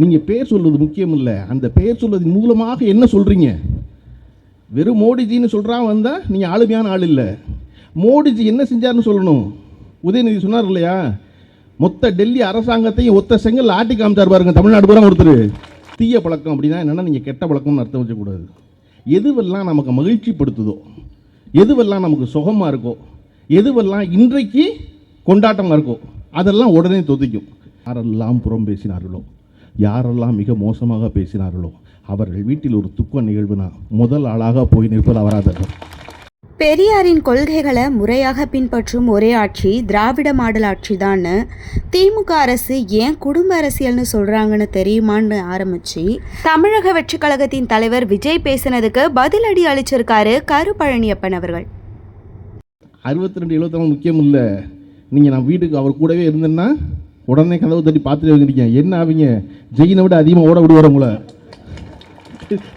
நீங்கள் பேர் சொல்வது முக்கியம் இல்லை அந்த பேர் சொல்வதன் மூலமாக என்ன சொல்கிறீங்க வெறும் மோடிஜின்னு சொல்கிறான் வந்தால் நீங்கள் ஆளுமையான ஆள் இல்லை. மோடிஜி என்ன செஞ்சாருன்னு சொல்லணும்? உதயநிதி சொன்னார் இல்லையா? மொத்த டெல்லி அரசாங்கத்தையும் ஒத்த செங்கல் ஆட்டி காமிச்சார் பாருங்க தமிழ்நாடு பூரா ஒருத்தர். தீய பழக்கம் அப்படின்னா என்னென்னா நீங்கள் கெட்ட பழக்கம்னு அர்த்தம் வச்சக்கூடாது. எதுவெல்லாம் நமக்கு மகிழ்ச்சிப்படுத்துதோ எதுவெல்லாம் நமக்கு சுகமாக இருக்கோ எதுவெல்லாம் இன்றைக்கு கொண்டாட்டமாக இருக்கோ அதெல்லாம் உடனே தொதிக்கும். யாரெல்லாம் புறம் பேசினார்களோ? யாரெல்லாம் மிக மோசமாக பேசினார்களோ அவர்கள் வீட்டில் ஒரு துக்க நிகழ்வுனா முதல் ஆளாக போய் நிற்பது அவராதர்கள் பெரியாரின் கொள்கைகளை முறையாக பின்பற்றும் ஒரே ஆட்சி திராவிட மாடல் ஆட்சி தான்னு திமுக அரசு ஏன் குடும்ப அரசியல்னு சொல்றாங்கன்னு தெரியுமான்னு ஆரம்பிச்சு தமிழக வெற்றி கழகத்தின் தலைவர் விஜய் பேசினதுக்கு பதிலடி அளிச்சிருக்காரு கரு பழனியப்பன் அவர்கள். அறுபத்தி ரெண்டு எழுபத்தாறு முக்கியம் இல்லை. நீங்கள் நான் வீட்டுக்கு அவர் கூடவே இருந்தேன்னா உடனே கதவு தட்டி பார்த்துட்டு வந்துருக்கேன் என்ன ஆவீங்க? ஜெயினை விட அதிகமாக ஓட விடுவார் உங்களை?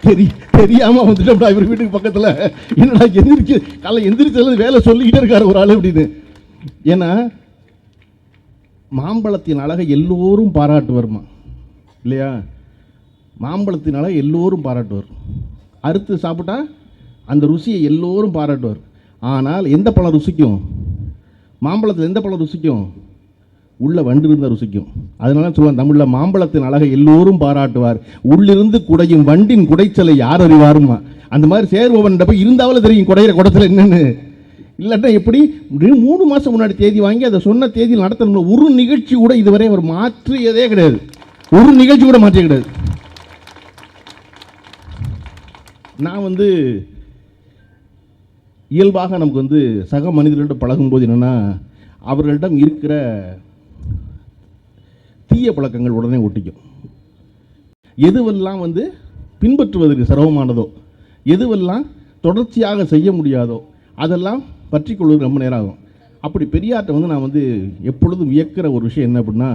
தெரிய தெரியாமல் வந்துட்டோம்டா இவர் வீட்டுக்கு பக்கத்தில். என்னடா எந்திரிச்சு காலை எந்திரிச்சதுல வேலை சொல்லிக்கிட்டே இருக்காரு ஒரு ஆள் அப்படின்னு. ஏன்னா மாம்பழத்தின் அழகை எல்லோரும் பாராட்டுவார்மா. இல்லையா? மாம்பழத்தின் அழகை எல்லோரும் பாராட்டுவார். அறுத்து சாப்பிட்டா அந்த ருசியை எல்லோரும் பாராட்டுவார். ஆனால் எந்த பழம் ருசிக்கும்? மாம்பழத்தில் எந்த பழம் ருசிக்கும்? உள்ள வண்டு இருந்தால் ருசிக்கும். அதனால சொல்லுவாங்க தமிழில் மாம்பழத்தின் அழகை எல்லோரும் பாராட்டுவார். உள்ளிருந்து குடையும் வண்டின் குடைச்சலை யார் அறிவாருமா அந்த மாதிரி சேர்பவன் போய் இருந்தாலும் தெரியும் குடையிற குடத்தில் என்னென்னு. இல்லாட்டா எப்படி? மூணு மாதம் முன்னாடி தேதி வாங்கி அதை சொன்ன தேதியில் நடத்தணும் ஒரு நிகழ்ச்சி கூட இதுவரை அவர் மாற்றியதே கிடையாது. ஒரு நிகழ்ச்சி கூட மாற்றிய கிடையாது. நான் வந்து இயல்பாக நமக்கு வந்து சக மனிதர்களிடம் பழகும்போது என்னென்னா அவர்களிடம் இருக்கிற தீய பழக்கங்கள் உடனே ஒட்டிக்கும். எதுவெல்லாம் வந்து பின்பற்றுவதற்கு சிரமமானதோ எதுவெல்லாம் தொடர்ச்சியாக செய்ய முடியாதோ அதெல்லாம் பற்றி கொள்வது ரொம்ப நேரம் ஆகும். அப்படி பெரியார்ட்ட வந்து நான் வந்து எப்பொழுதும் வியக்கிற ஒரு விஷயம் என்ன அப்படின்னா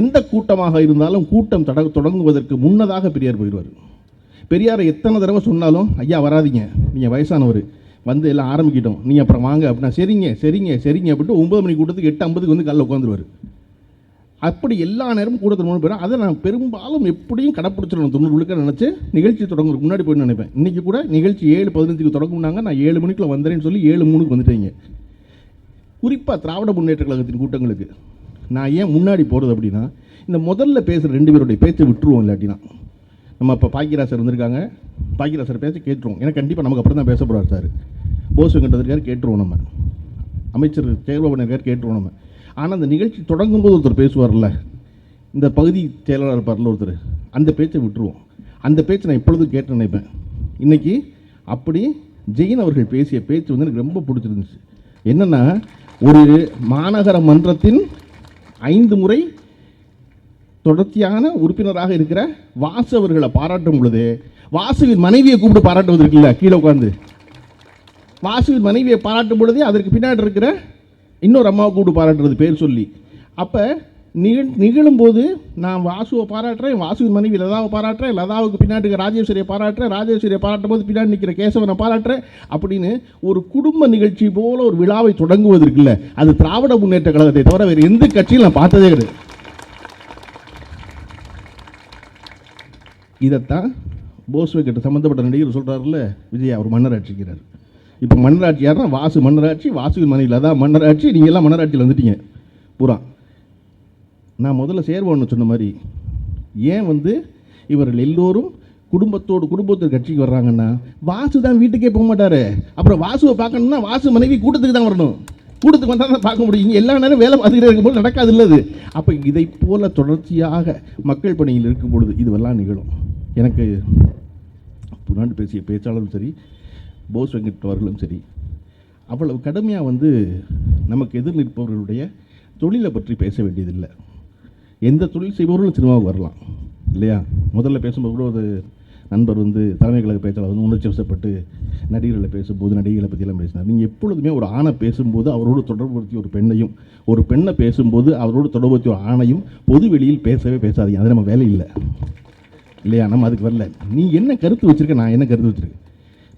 எந்த கூட்டமாக இருந்தாலும் கூட்டம் தட தொடங்குவதற்கு முன்னதாக பெரியார் போயிடுவார். பெரியாரை எத்தனை தடவை சொன்னாலும் ஐயா வராதீங்க. நீங்கள் வயசானவர். வந்து எல்லாம் ஆரம்பிக்கிட்டோம். நீங்கள் அப்புறம் வாங்க. அப்படின்னா சரிங்க சரிங்க சரிங்க அப்படின்ட்டு ஒம்பது மணி கூட்டத்துக்கு எட்டு ஐம்பதுக்கு வந்து காலைல உட்காந்துருவார். அப்படி எல்லா நேரமும் கூட்டத்தில் மூணு போயிடும் அதை நான் பெரும்பாலும் எப்படியும் கடைப்பிடிச்சிடணும் தொண்ணூறு விழுக்க நினச்சி நிகழ்ச்சி தொடங்குறதுக்கு முன்னாடி போய் நினைப்பேன். இன்றைக்கி கூட நிகழ்ச்சி ஏழு பதினஞ்சுக்கு தொடங்குனாங்க நான் ஏழு மணிக்குள்ள வந்துறேன்னு சொல்லி ஏழு மூணுக்கு வந்துட்டீங்க. குறிப்பாக திராவிட முன்னேற்ற கழகத்தின் கூட்டங்களுக்கு நான் ஏன் முன்னாடி போகிறது அப்படின்னா இந்த முதல்ல பேசுகிற ரெண்டு பேருடைய பேச்சை விட்டுருவோம் இல்லாட்டினா நம்ம இப்போ பாக்கியராசர் வந்திருக்காங்க. பாக்கியராசர் பேச்சை கேட்டுருவோம். ஏன்னா கண்டிப்பாக நமக்கு அப்புறம் தான் பேச போகிறார் சார். போஸ் வெங்கட் இருக்கார் கேட்டுருவோம் நம்ம. அமைச்சர் செயல்பாபன் இருக்கார் கேட்டுருவோம் நம்ம. ஆனால் அந்த நிகழ்ச்சி தொடங்கும்போது ஒருத்தர் பேசுவார்ல இந்த பகுதி செயலாளர் இருப்பார்ல ஒருத்தர் அந்த பேச்சை விட்டுருவோம். அந்த பேச்சை நான் இப்பொழுதும் கேட்டு நினைப்பேன். இன்னைக்கு அப்படி ஜெயின் அவர்கள் பேசிய பேச்சு வந்து எனக்கு ரொம்ப பிடிச்சிருந்துச்சு. என்னென்னா ஒரு மாநகர மன்றத்தின் ஐந்து முறை தொடர்ச்சியான உறுப்பினராக இருக்கிற வாசு அவர்களை பாராட்டும் பொழுது வாசுவின் மனைவியை கூப்பிட்டு பாராட்டுவது இருக்குல்ல கீழே உட்காந்து வாசுவின் மனைவியை பாராட்டும் பொழுதே அதற்கு பின்னாடி இருக்கிற இன்னொரு அம்மாவை கூப்பிட்டு பாராட்டுறது பேர் சொல்லி. அப்போ நிகழ் நிகழும்போது நான் வாசுவை பாராட்டுறேன் வாசுவின் மனைவி லதாவை பாராட்டுறேன் லதாவுக்கு பின்னாடி ராஜேஸ்வரியை பாராட்டுறேன் ராஜேஸ்வரியை பாராட்டும் போது பின்னாடி நிற்கிற கேசவனை பாராட்டுறேன் அப்படின்னு ஒரு குடும்ப நிகழ்ச்சி போல ஒரு விழாவை தொடங்குவது இருக்குல்ல அது திராவிட முன்னேற்ற கழகத்தை தவிர வேறு எந்த கட்சியும் நான் பார்த்ததே கிடையாது. இதைத்தான் போஸ்வே கிட்ட சம்மந்தப்பட்ட நடிகர் சொல்கிறாருல்ல விஜய் அவர் மன்னர் மன்னராட்சிக்கிறார் இப்போ மன்னராட்சியாக தான் வாசு மன்னராட்சி வாசுவின் மனைவியில் அதான் மன்னராட்சி நீங்கள் எல்லாம் மன்னராட்சியில் வந்துட்டீங்க. பூரா. நான் முதல்ல சேர்வோன்னு சொன்ன மாதிரி ஏன் வந்து இவர்கள் எல்லோரும் குடும்பத்தோடு குடும்பத்தோடு கட்சிக்கு வர்றாங்கன்னா வாசு தான் வீட்டுக்கே போக மாட்டார். அப்புறம் வாசுவை பார்க்கணும்னா வாசு மனைவி கூட்டத்துக்கு தான் வரணும். கூட்டத்துக்கு வந்தால் தான் பார்க்க முடியும். எல்லா நேரம் வேலை பார்த்துக்கிட்டே இருக்கும்போது நடக்காது இல்லது. அப்போ இதை போல் தொடர்ச்சியாக மக்கள் பணியில் இருக்கும் பொழுது இதுவெல்லாம் நிகழும். எனக்கு புராண்டு பேசிய பேச்சாளரும் சரி போஸ் வெங்கட் அவர்களும் சரி அவ்வளவு கடுமையாக வந்து நமக்கு எதிர் நிற்பவர்களுடைய தொழிலை பற்றி பேச வேண்டியதில்லை. எந்த தொழில் செய்பவர்களும் சினிமாவுக்கு வரலாம் இல்லையா? முதல்ல பேசும்போது கூட ஒரு நண்பர் வந்து தலைமை கழக பேச்சாளர் வந்து உணர்ச்சி வசப்பட்டு நடிகர்களை பேசும்போது நடிகைகளை பற்றியெல்லாம் பேசினார். நீங்கள் எப்பொழுதுமே ஒரு ஆணை பேசும்போது அவரோடு தொடர்புபடுத்தி ஒரு பெண்ணையும் ஒரு பெண்ணை பேசும்போது அவரோடு தொடர்புபடுத்தி ஒரு ஆணையும் பொது வெளியில் பேசவே பேசாதீங்க. அது நம்ம வேலை இல்லை இல்லையா? நம்ம அதுக்கு வரல. நீ என்ன கருத்து வச்சுருக்க? நான் என்ன கருத்து வச்சுருக்கேன்?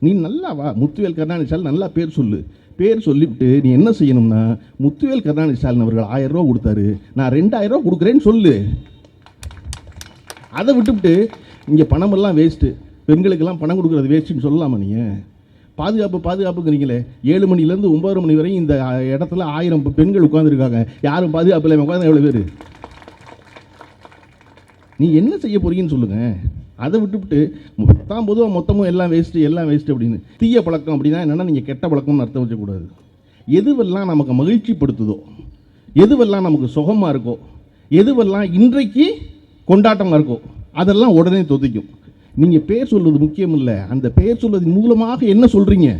நீ நல்லா வா. முத்துவேல் கருணாநிதிசால் நல்லா பேர் சொல்லு. பேர் சொல்லிவிட்டு நீ என்ன செய்யணும்னா முத்துவேல் கருணாநிதி ஸ்டாலின் அவர்கள் ஆயிரம் ரூபா கொடுத்தாரு. நான் ரெண்டாயிரம் ரூபா கொடுக்குறேன்னு சொல்லு. அதை விட்டுவிட்டு இங்கே பணமெல்லாம் வேஸ்ட்டு பெண்களுக்கெல்லாம் பணம் கொடுக்குறது வேஸ்ட்டுன்னு சொல்லலாமா நீங்கள் பாதுகாப்பு பாதுகாப்புங்கிறீங்களே. ஏழு மணிலேருந்து ஒம்பது மணி வரையும் இந்த இடத்துல ஆயிரம் பெண்கள் உட்காந்துருக்காங்க யாரும் பாதுகாப்பு இல்லாமல் உட்காந்து எவ்வளோ பேர்? நீ என்ன செய்ய போறீங்கன்னு சொல்லுங்கள் அதை விட்டுவிட்டு மொத்தம் பொதுவாக மொத்தமும் எல்லாம் வேஸ்ட்டு எல்லாம் வேஸ்ட்டு அப்படின்னு. தீய பழக்கம் அப்படின்னா என்னென்னா நீங்கள் கெட்ட பழக்கம்னு அர்த்தம் வச்சக்கூடாது எதுவெல்லாம் நமக்கு மகிழ்ச்சிப்படுத்துதோ எதுவெல்லாம் நமக்கு சுகமாக இருக்கோ எதுவெல்லாம் இன்றைக்கு கொண்டாட்டமாக இருக்கோ அதெல்லாம் உடனே தொதிக்கும். நீங்கள் பேர் சொல்வது முக்கியம் இல்லை. அந்த பேர் சொல்வதன் மூலமாக என்ன சொல்கிறீங்க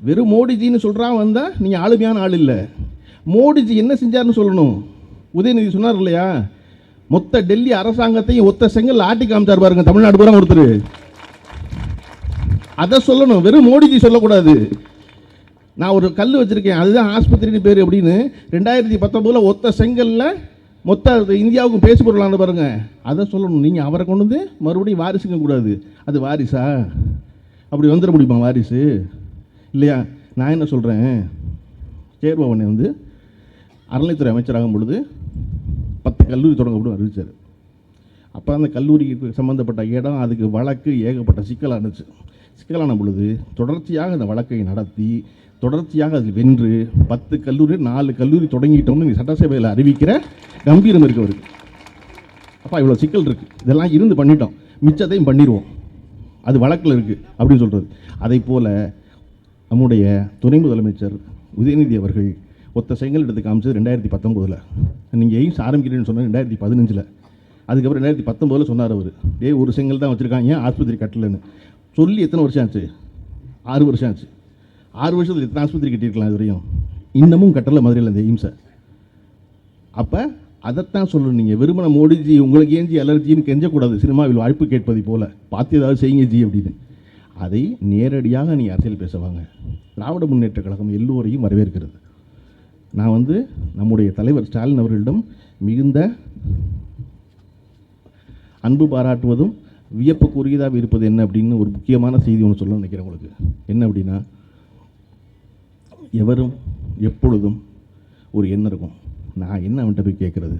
வெறும் மோடிஜின்னு சொல்கிறான் வந்தால் நீங்கள் ஆளுமையான ஆள் இல்லை. மோடிஜி என்ன செஞ்சாருன்னு சொல்லணும்? உதயநிதி சொன்னார் இல்லையா? மொத்த டெல்லி அரசாங்கத்தையும் ஒத்த செங்கல் ஆட்டி காமிச்சார் பாருங்க தமிழ்நாடு பூரா ஒருத்தர். அதை சொல்லணும் வெறும் மோடிஜி சொல்லக்கூடாது. நான் ஒரு கல் வச்சுருக்கேன் அதுதான் ஆஸ்பத்திரின்னு பேர் அப்படின்னு ரெண்டாயிரத்தி பத்தொம்போதில் ஒத்த செங்கல்ல மொத்த இந்தியாவுக்கும் பேசு பொருளான பாருங்க. அதை சொல்லணும் நீங்கள் அவரை கொண்டு வந்து மறுபடியும் வாரிசுங்க கூடாது. அது வாரிசா? அப்படி வந்துட முடியுமா வாரிசு? இல்லையா? நான் என்ன சொல்கிறேன் சேர்பவனை வந்து அறநிலைத்துறை அமைச்சராகும் பொழுது பத்து கல்லூரி தொடங்கப்படும் அறிவித்தார் அப்போ அந்த கல்லூரிக்கு சம்மந்தப்பட்ட இடம் அதுக்கு வழக்கு ஏகப்பட்ட சிக்கலானுச்சு சிக்கலான பொழுது தொடர்ச்சியாக அந்த வழக்கை நடத்தி தொடர்ச்சியாக அதில் வென்று பத்து கல்லூரி நாலு கல்லூரி தொடங்கிட்டோம்னு நீ சட்டசபையில் அறிவிக்கிற கம்பீரம் இருக்கு அவருக்கு. அப்பா இவ்வளோ சிக்கல் இருக்குது இதெல்லாம் இருந்து பண்ணிட்டோம். மிச்சத்தையும் பண்ணிடுவோம் அது வழக்கில் இருக்குது அப்படின்னு சொல்கிறது அதே போல் நம்முடைய துணை முதலமைச்சர் உதயநிதி அவர்கள் ஒத்த செங்கல் எடுத்து காமிச்சது ரெண்டாயிரத்தி பத்தொம்போதில் நீங்கள் எய்ம்ஸ் ஆரம்பிக்கிறேன்னு சொன்னால் ரெண்டாயிரத்தி பதினஞ்சில். அதுக்கப்புறம் ரெண்டாயிரத்தி பத்தொம்போதில் சொன்னார் அவர். டே ஒரு செங்கல் தான் வச்சுருக்காங்க. ஏன் ஆஸ்பத்திரி கட்டலன்னு? சொல்லி எத்தனை வருஷம் ஆச்சு? ஆறு வருஷம் ஆச்சு. ஆறு வருஷத்தில் எத்தனை ஆஸ்பத்திரி கட்டியிருக்கலாம் இது வரையும் இன்னமும் கட்டலை மதுரையில் அந்த எய்ம்ஸை. அப்போ அதைத்தான் சொல்லணும். நீங்கள் வெறுமன மோடிஜி உங்களுக்கு ஏஞ்சி அலர்ஜின்னு கெஞ்சக்கூடாது. சினிமாவில் வாய்ப்பு கேட்பது போல். பார்த்து ஏதாவது செய்யுங்க ஜி அப்படின்னு. அதை நேரடியாக நீ அரசியல் பேசுவாங்க திராவிட முன்னேற்ற கழகம் எல்லோரையும் வரவேற்கிறது. நான் வந்து நம்முடைய தலைவர் ஸ்டாலின் அவர்களிடம் மிகுந்த அன்பு பாராட்டுவதும் வியப்புக்குரியதாக இருப்பது என்ன அப்படின்னு ஒரு முக்கியமான செய்தி ஒன்று சொல்ல நினைக்கிறேன் உங்களுக்கு. என்ன அப்படின்னா எவரும் எப்பொழுதும் ஒரு எண்ணம் இருக்கும். நான் என்ன அவன்கிட்ட போய் கேட்குறது?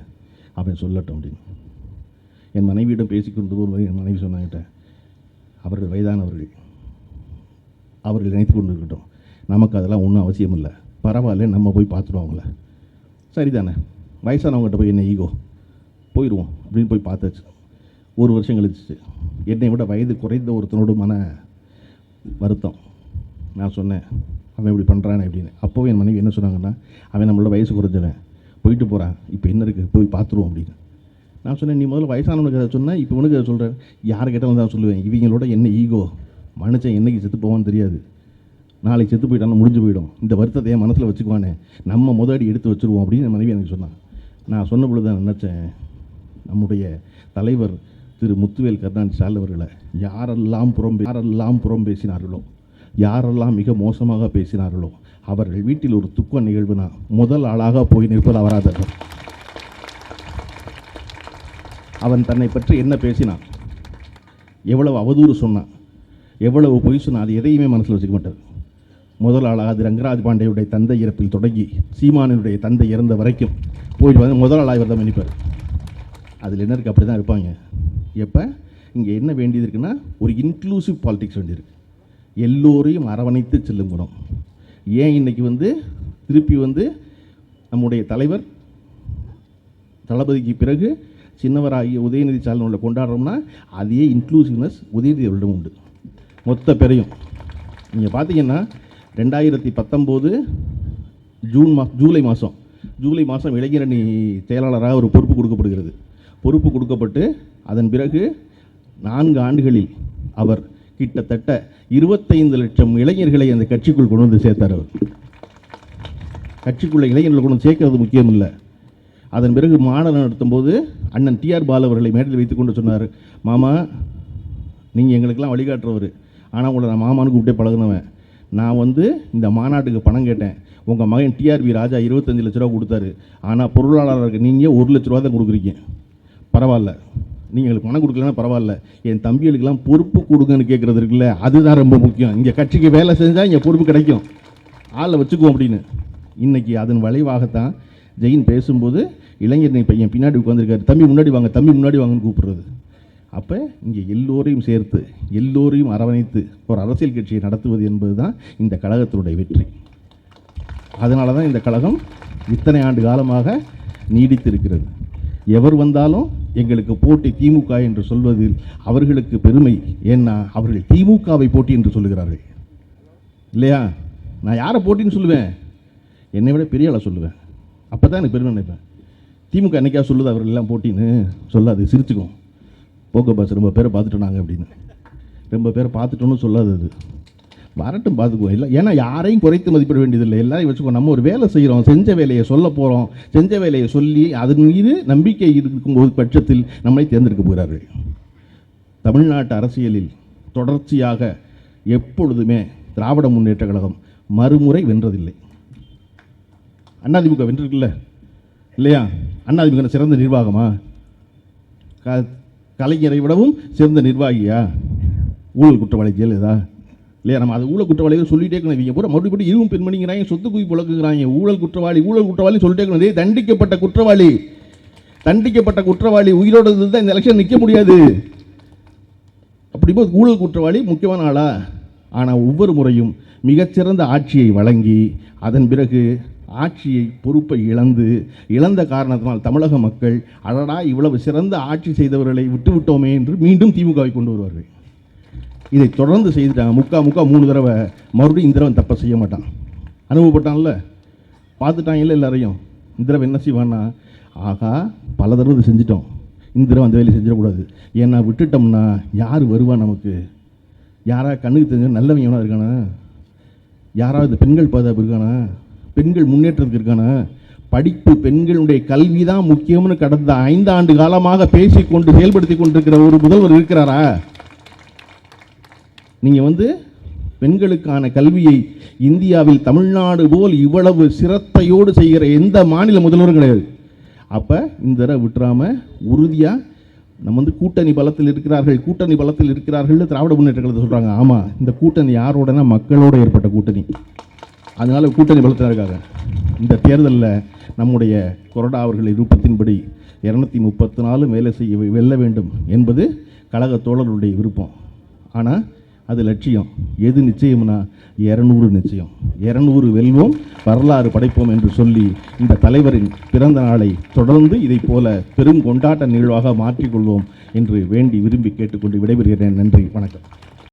அவன் சொல்லட்டும் அப்படின்னு. என் மனைவியிடம் பேசிக்கொண்டு ஒரு என் மனைவி சொன்னாங்கிட்ட அவர்கள் வயதானவர்கள். அவர்கள் நினைத்து கொண்டு இருக்கட்டும் நமக்கு அதெல்லாம் ஒன்றும் அவசியம் இல்லை பரவாயில்ல நம்ம போய் பார்த்துருவோம் அவங்கள. சரிதானே? வயசானவங்ககிட்ட போய் என்ன ஈகோ போயிடுவோம் அப்படின்னு போய் பார்த்தாச்சு. ஒரு வருஷம் கழிச்சிச்சு என்னை விட வயது குறைந்த ஒருத்தனோட மன வருத்தம். நான் சொன்னேன் அவன் இப்படி பண்ணுறானே அப்படின்னு. அப்போவே என் மனைவி என்ன சொன்னாங்கன்னா அவன் நம்மளோட வயசு குறைஞ்சவன். போயிட்டு போகிறான் இப்போ என்ன இருக்குது போய் பார்த்துருவோம் அப்படின்னு. நான் சொன்னேன் நீ முதல்ல வயசானவனுக்கு அதை சொன்னேன் இப்போ உனக்கு அதை சொல்கிறேன் யார் கேட்டாலும் தான் சொல்லுவேன். இவங்களோட என்ன ஈகோ மனுஷன் என்னைக்கு செத்து போவான்னு தெரியாது. நாளைக்கு செத்து போயிட்டாலும் முடிஞ்சு போயிடும். இந்த வருத்தத்தை என் மனசில் வச்சுக்குவானே. நம்ம முதலடி எடுத்து வச்சுருவோம் அப்படின்னு என் மனைவி எனக்கு சொன்னான். நான் சொன்ன பொழுது தான் நினச்சேன் நம்முடைய தலைவர் திரு முத்துவேல் கருணாநிதி ஸ்டாலின் அவர்களை யாரெல்லாம் புறம் யாரெல்லாம் புறம் பேசினார்களோ யாரெல்லாம் மிக மோசமாக பேசினார்களோ அவர்கள் வீட்டில் ஒரு துக்க நிகழ்வுனா முதல் ஆளாக போய் நிற்பது அவராதர் அவன் தன்னை பற்றி என்ன பேசினான்? எவ்வளவு அவதூறு சொன்னான்? எவ்வளவு பொய் சொன்னான்? அது எதையுமே மனசில் வச்சுக்க மாட்டார். முதல் ஆளாக அது ரங்கராஜ் பாண்டேயுடைய தந்தை இறப்பில் தொடங்கி சீமானினுடைய தந்தை இறந்த வரைக்கும் போயிட்டு வந்து முதல் ஆளாக இவர் தான் மன்னிப்பார். அதில் என்ன இருக்குது அப்படி தான் இருப்பாங்க. எப்போ? இங்கே என்ன வேண்டியது இருக்குன்னா ஒரு இன்க்ளூசிவ் பாலிடிக்ஸ் வேண்டியிருக்கு. எல்லோரையும் அரவணைத்து செல்லும் குணம். ஏன் இன்னைக்கு வந்து திருப்பி வந்து நம்முடைய தலைவர் தளபதிக்கு பிறகு சின்னவராகிய உதயநிதி சாலனில் கொண்டாடுறோம்னா அதே இன்க்ளூசிவ்னஸ் உதயநிதி அவரிடம் உண்டு. மொத்த பேரையும். நீங்கள் பார்த்தீங்கன்னா ரெண்டாயிரத்தி பத்தொம்போது ஜூன் மா ஜூலை மாதம் ஜூலை மாதம் இளைஞரணி செயலாளராக ஒரு பொறுப்பு கொடுக்கப்படுகிறது. பொறுப்பு கொடுக்கப்பட்டு அதன் பிறகு நான்கு ஆண்டுகளில் அவர் கிட்டத்தட்ட இருபத்தைந்து லட்சம் இளைஞர்களை அந்த கட்சிக்குள் கொண்டு வந்து சேர்த்தார் அவர். கட்சிக்குள்ள இளைஞர்களை கொண்டு வந்து சேர்க்கிறது முக்கியம் இல்லை அதன் பிறகு மாநாடு நடத்தும்போது அண்ணன் டிஆர் பால் அவர்களை மேடையில் வைத்துக்கொண்டு சொன்னார் மாமா நீங்கள் எங்களுக்கெல்லாம் வழிகாட்டுறவர். ஆனால் உங்களை நான் மாமான்னு கூப்பிட்டே பழகினவன். நான் வந்து இந்த மாநாட்டுக்கு பணம் கேட்டேன். உங்கள் மகன் டிஆர்பி ராஜா இருபத்தஞ்சு லட்ச ரூபா கொடுத்தாரு. ஆனால் பொருளாளருக்கு நீங்கள் ஒரு லட்ச ரூபா தான் கொடுக்குறீங்க. பரவாயில்ல. நீங்கள் எங்களுக்கு பணம் கொடுக்கலன்னா பரவாயில்ல. என் தம்பிகளுக்கெல்லாம் பொறுப்பு கொடுங்கன்னு கேட்குறது இருக்குல்ல அதுதான் ரொம்ப முக்கியம். இங்கே கட்சிக்கு வேலை செஞ்சால் இங்கே பொறுப்பு கிடைக்கும். ஆளை வச்சுக்குவோம் அப்படின்னு. இன்றைக்கி அதன் விளைவாகத்தான் ஜெயின் பேசும்போது இளைஞர் பையன் பின்னாடி உட்காந்துருக்காரு தம்பி முன்னாடி வாங்க தம்பி முன்னாடி வாங்கன்னு கூப்பிடுறது. அப்போ இங்கே எல்லோரையும் சேர்த்து எல்லோரையும் அரவணைத்து ஒரு அரசியல் கட்சியை நடத்துவது என்பது தான் இந்த கழகத்தினுடைய வெற்றி. அதனால தான் இந்த கழகம் இத்தனை ஆண்டு காலமாக நீடித்திருக்கிறது. எவர் வந்தாலும் எங்களுக்கு போட்டி திமுக என்று சொல்வதில் அவர்களுக்கு பெருமை. ஏன்னா அவர்கள் திமுகவை போட்டி என்று சொல்லுகிறார்கள். இல்லையா? நான் யாரை போட்டின்னு சொல்லுவேன்? என்னை விட பெரிய ஆளை சொல்லுவேன். அப்போ தான் எனக்கு பெருமை நினைப்பேன். திமுக என்னைக்கா சொல்லுது அவர்கள் எல்லாம் போட்டின்னு? சொல்லாது சிரிச்சுக்கும் போக்க பஸ் ரொம்ப பேரை பார்த்துட்டோம் நாங்கள் அப்படின்னு. ரொம்ப பேரை பார்த்துட்டோன்னு சொல்லாது அது. வரட்டும் பார்த்துக்குவோம். இல்லை ஏன்னா யாரையும் குறைத்து மதிப்பிட வேண்டியதில்லை. எல்லாரையும் வச்சுக்கோ நம்ம ஒரு வேலை செய்கிறோம் செஞ்ச வேலையை சொல்ல போகிறோம் செஞ்ச வேலையை சொல்லி அதன் மீது நம்பிக்கை இருக்கும்போது பட்சத்தில் நம்மளை தேர்ந்தெடுக்க போகிறார்கள். தமிழ்நாட்டு அரசியலில் தொடர்ச்சியாக எப்பொழுதுமே திராவிட முன்னேற்ற கழகம் மறுமுறை வென்றதில்லை. அதிமுக வென்றிருக்குல்ல? இல்லையா? அதிமுக சிறந்த நிர்வாகமா? கலைஞரை விடவும் சிறந்த நிர்வாகியா? ஊழல் குற்றவாளி ஜெயலலிதா இல்லையா நம்ம அது ஊழல் குற்றவாளிகள் சொல்லிட்டே இருக்கணும். இவங்க பூரா மறுபடியும் இருவும் பெண்மணிங்கிறாங்க சொத்து குவி புழக்குங்கிறாங்க ஊழல் குற்றவாளி ஊழல் குற்றவாளி சொல்லிட்டே இருக்கணும். இதே தண்டிக்கப்பட்ட குற்றவாளி. தண்டிக்கப்பட்ட குற்றவாளி உயிரோடு இருந்தால் இந்த எலெக்ஷன் நிற்க முடியாது. அப்படிப்போ ஊழல் குற்றவாளி முக்கியமான ஆளா? ஆனால் ஒவ்வொரு முறையும் மிகச்சிறந்த ஆட்சியை வழங்கி அதன் பிறகு ஆட்சியை பொறுப்பை இழந்து இழந்த காரணத்தினால் தமிழக மக்கள் அடடா இவ்வளவு சிறந்த ஆட்சி செய்தவர்களை விட்டுவிட்டோமே என்று மீண்டும் திமுகவை கொண்டு வருவார்கள். இதை தொடர்ந்து செய்துட்டாங்க. முக்கா முக்கா மூணு தடவை மறுபடியும் இந்த தடவை தப்பை செய்ய மாட்டான். அனுபவப்பட்டான்ல? பார்த்துட்டாங்கல்ல எல்லாரையும். இந்த தடவை என்ன செய்வான்னா ஆகா பல தடவை இதை செஞ்சிட்டோம். இந்த தடவை அந்த வேலையை செஞ்சிடக்கூடாது. ஏன்னா விட்டுட்டோம்னா யார் வருவா நமக்கு? யாராவது கண்ணுக்கு தெரிஞ்ச நல்லவங்க இருக்கானா? யாராவது பெண்கள் பாதுகாப்பு இருக்கானா? பெண்கள் முன்னேற்றத்திற்கான இருக்கானா படிப்பு பெண்களுடைய கல்வி தான் முக்கியம்னு கடந்த ஐந்து ஆண்டு காலமாக பேசிக்கொண்டு செயல்படுத்தி கொண்டிருக்கிற ஒரு முதல்வர் இருக்கிறாரா? நீங்கள் வந்து பெண்களுக்கான கல்வியை இந்தியாவில் தமிழ்நாடு போல் இவ்வளவு சிரத்தையோடு செய்கிற எந்த மாநில முதல்வரும் கிடையாது. அப்போ இந்த தடவை விட்டுறாமல் உறுதியாக நம்ம வந்து கூட்டணி பலத்தில் இருக்கிறார்கள் கூட்டணி பலத்தில் இருக்கிறார்கள் திராவிட முன்னேற்ற கழகத்தை சொல்கிறாங்க ஆமாம் இந்த கூட்டணி யாரோடனா? மக்களோடு ஏற்பட்ட கூட்டணி. அதனால கூட்டணி பலத்தினருக்காக இந்த தேர்தலில் நம்முடைய கொரடா அவர்களின் விருப்பத்தின்படி இரநூத்தி முப்பத்தி நாலு வேலை செய்ய வெல்ல வேண்டும் என்பது கழக தோழர்களுடைய விருப்பம். ஆனால் அது லட்சியம். எது நிச்சயம்னா இரநூறு நிச்சயம். இரநூறு வெல்வோம் வரலாறு படைப்போம் என்று சொல்லி இந்த தலைவரின் பிறந்த நாளை தொடர்ந்து இதைப் போல பெரும் கொண்டாட்ட நிகழ்வாக மாற்றிக்கொள்வோம் என்று வேண்டி விரும்பி கேட்டுக்கொண்டு விடைபெறுகிறேன். நன்றி வணக்கம்.